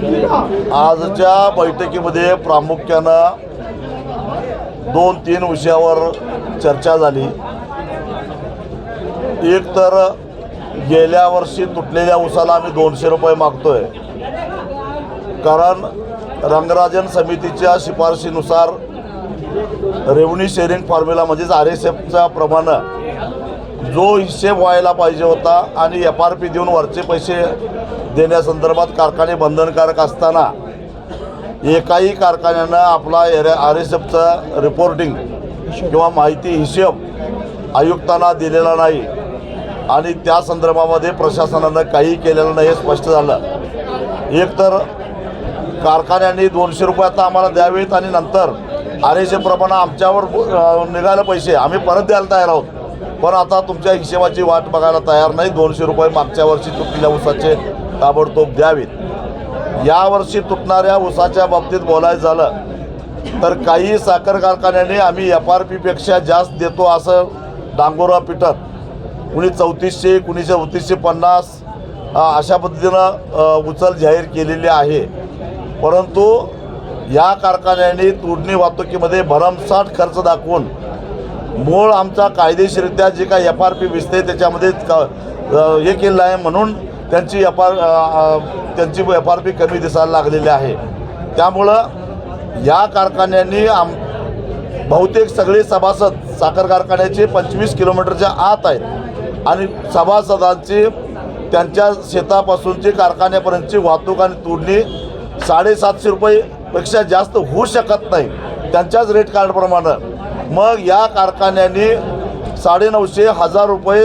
आजच्या बैठकीमध्ये प्रामुख्यानं दोन तीन विषयावर चर्चा झाली. एक तर गेल्या वर्षी तुटलेल्या उसाला आम्ही दोनशे रुपये मागतोय. कारण रंगराजन समितीच्या शिफारशीनुसार रेव्हन्यू शेअरिंग फॉर्म्युला म्हणजेच आर एस एफच्या प्रमाणे जो हिशेब व्हायला पाहिजे होता आणि एफ आर पी देऊन वरचे पैसे देण्यासंदर्भात कारखाने बंधनकारक असताना एकाही कारखान्यानं आपला आर एस एफचं रिपोर्टिंग किंवा माहिती हिशेब आयुक्तांना दिलेला नाही आणि त्या संदर्भामध्ये प्रशासनानं काही केलेलं नाही हे स्पष्ट झालं. एक तर कारखान्यांनी दोनशे रुपये आता आम्हाला द्यावेत आणि नंतर आर एस एफप्रमाणे आमच्यावर निघालं पैसे. आम्ही परत द्यायला तयार आहोत. पण आता तुमच्या हिशेबाची वाट बघायला तयार नाही. दोनशे रुपये मागच्या वर्षी तुटलेल्या ऊसाचे ताबडतोब द्यावेत. यावर्षी तुटणाऱ्या ऊसाच्या बाबतीत बोलायचं झालं तर काही साखर कारखान्यांनी आम्ही एफ आर पीपेक्षा जास्त देतो असं डांगोरा पिटत. कुणी चौतीसशे कुणी चौतीसशे पन्नास अशा पद्धतीनं उचल जाहीर केलेली आहे. परंतु या कारखान्यांनी तोडणी वाहतुकीमध्ये भरमसाठ खर्च दाखवून मूळ आमचा कायदेशीररित्या जे काही एफ आर पी विसते त्याच्यामध्ये क हे केलेलं आहे म्हणून त्यांची एफ आर त्यांची एफ आर पी कमी दिसायला लागलेली आहे. त्यामुळं या कारखान्यांनी आम बहुतेक सगळे सभासद साखर कारखान्याचे पंचवीस किलोमीटरच्या आत आहेत. आणि सभासदांची त्यांच्या शेतापासूनची कारखान्यापर्यंतची वाहतूक आणि तोडणी साडेसातशे रुपयेपेक्षा जास्त होऊ शकत नाही. त्यांच्याच रेट कार्डप्रमाणे मग या कारखान्याने साडेनऊशे हजार रुपये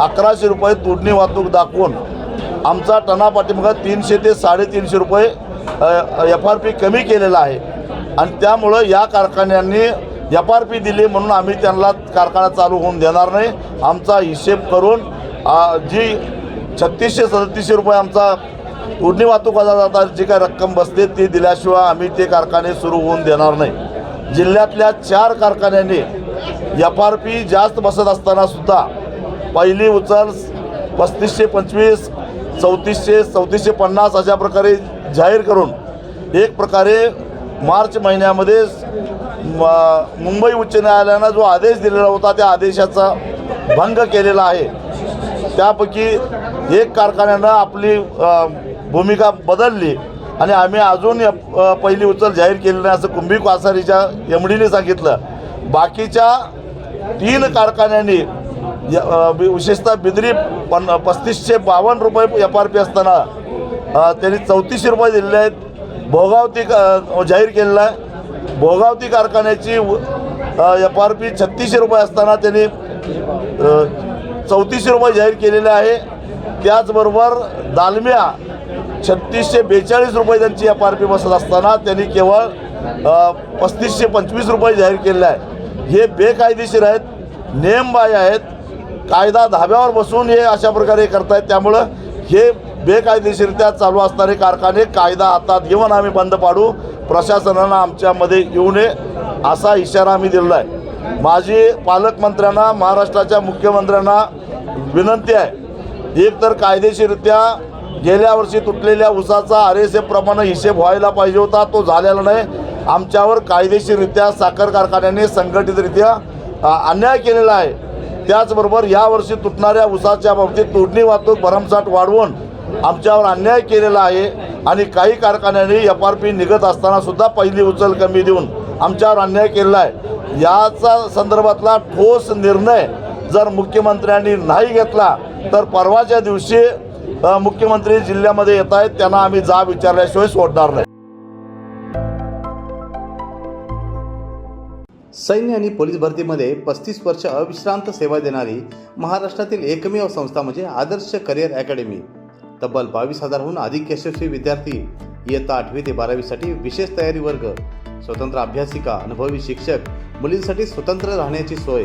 अकराशे रुपये तोडणी वाहतूक दाखवून आमचा टना पाठिंबा तीनशे ते साडेतीनशे रुपये एफ आर पी कमी केलेला आहे. आणि त्यामुळं या कारखान्यांनी एफ आर पी दिली म्हणून आम्ही त्यांना कारखाना चालू होऊन देणार नाही. आमचा हिशेब करून जी छत्तीसशे सदतीसशे रुपये आमचा तोडणी वाहतुकाचा जाता जी काही रक्कम बसते ती दिल्याशिवाय आम्ही ते कारखाने सुरू होऊन देणार नाही. जिल्ह्यातल्या चार कारखान्यांनी एफ आर पी जास्त बसत असताना सुद्धा पहिली उचल पस्तीसशे पंचवीस चौतीसशे चौतीसशे पन्नास अशा प्रकारे जाहीर करून एक प्रकारे मार्च महिन्यामध्ये मुंबई उच्च न्यायालयानं जो आदेश दिलेला होता त्या आदेशाचा भंग केलेला आहे. त्यापैकी एक कारखान्यानं आपली भूमिका बदलली. आणि आम्ही अजून पहिली उचल जाहीर केली नाही असं कुंभी कासारीच्या एम डीने सांगितलं. बाकीच्या तीन कारखान्यांनी य- विशेषतः बिद्री पन पस्तीसशे बावन्न रुपये एफ आर पी असताना त्यांनी चौतीसशे रुपये दिलेले आहेत. भोगावती जाहीर केलेला आहे. भोगावती कारखान्याची एफ आर पी छत्तीसशे रुपये असताना त्यांनी चौतीसशे रुपये जाहीर केलेले आहे. त्याचबरोबर दालम्या छत्तीसशे बेचाळीस रुपये त्यांची एफ आर पी बसत असताना त्यांनी केवळ पस्तीसशे पंचवीस रुपये जाहीर केलेले आहे हे बेकायदेशीर आहेत नेमबाय आहेत कायदा धाब्यावर बसून हे अशा प्रकारे करतायत. त्यामुळं हे बेकायदेशीरित्या चालू असणारे कारखाने कायदा हातात घेऊन आम्ही बंद पाडू. प्रशासनानं आमच्यामध्ये येऊ नये असा इशारा आम्ही दिलेला आहे. माझी पालकमंत्र्यांना महाराष्ट्राच्या मुख्यमंत्र्यांना विनंती आहे. एक तर गेल्या वर्षी तुटलेल्या ऊसाचा आर एस एफ प्रमाणे हिशेब व्हायला पाहिजे होता तो झालेला नाही. आमच्यावर कायदेशीररित्या साखर कारखान्याने संघटितरित्या अन्याय केलेला आहे. त्याचबरोबर यावर्षी तुटणाऱ्या ऊसाच्या बाबतीत तोडणी वाहतूक भरमसाठ वाढवून आमच्यावर अन्याय केलेला आहे आणि काही कारखान्यांनी एफ आर पी निघत असताना सुद्धा पहिली उचल कमी देऊन आमच्यावर अन्याय केलेला आहे. याचा संदर्भातला ठोस निर्णय जर मुख्यमंत्र्यांनी नाही घेतला तर परवाच्या दिवशी मुख्यमंत्री जिल्ह्यामध्ये येत आहेत. त्यांना आम्ही जा विचारल्याशिवाय सोडणार नाही. सैन्य आणि पोलीस भरतीमध्ये पस्तीस वर्ष अविश्रांत सेवा देणारी महाराष्ट्रातील एकमेव संस्था म्हणजे आदर्श करिअर अकॅडमी. तब्बल बावीस हजारहून अधिक यशस्वी विद्यार्थी इयत्ता आठवी ते बारावीसाठी विशेष तयारी वर्ग स्वतंत्र अभ्यासिका अनुभवी शिक्षक मुलींसाठी स्वतंत्र राहण्याची सोय.